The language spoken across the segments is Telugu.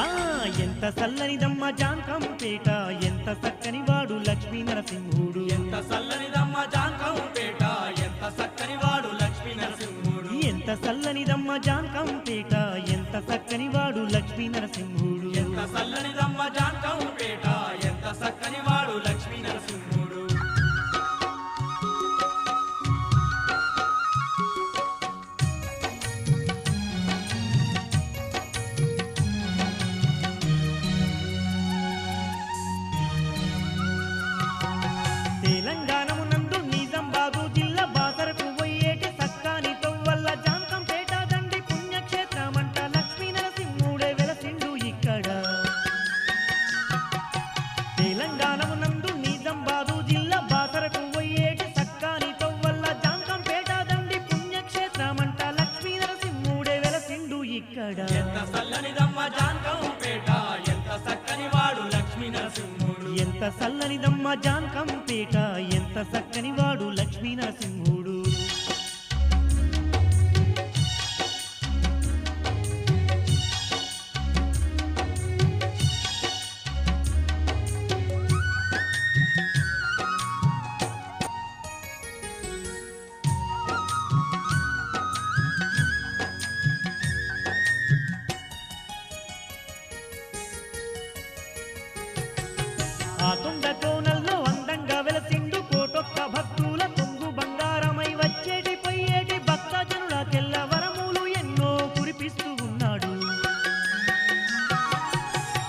ఎంత చల్లనిదమ్మ జాంకం పేట ఎంత చక్కని వాడు లక్ష్మీ నరసింహుడు. ఎంత చల్లనిదమ్మ జాంకం పేట ఎంత చక్కని వాడు లక్ష్మీ నరసింహుడు. ఎంత చల్లనిదమ్మ జాంకం పేట ఎంత చక్కని వాడు లక్ష్మీ నరసింహుడు. ఎంత చల్లనిదమ్మ ఎంత చల్లనిదమ్మ జాంకం పేట ఎంత చక్కని వాడు లక్ష్మీ నరసింహుడు. ఎంత పేట ఎంత చక్కని వాడు లక్ష్మీ నరసింహుడు. ఆ కొండ కోనల్లో అందంగా వెలసిండు కోటొక్క భక్తుల కొంగు బంగారమై వచ్చేటి పోయేటి భక్తజనుల తెల్ల వరములు ఎన్నో కురిపిస్తూ ఉన్నాడు.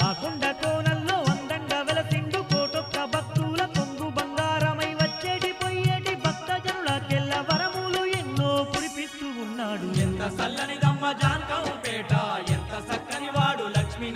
ఆ కొండ కోనల్లో అందంగా వెలసిండు కోటొక్క భక్తుల కొంగు బంగారమై వచ్చేటి పోయేటి భక్తజనుల తెల్ల వరములు ఎన్నో కురిపిస్తూ ఉన్నాడు. ఎంత పేట ఎంత వాడు లక్ష్మీ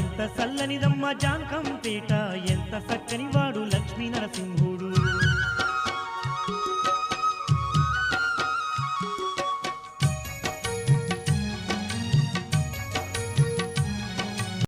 ఎంత జాంకం సక్కని వాడు లక్ష్మీ నరసింహుడు.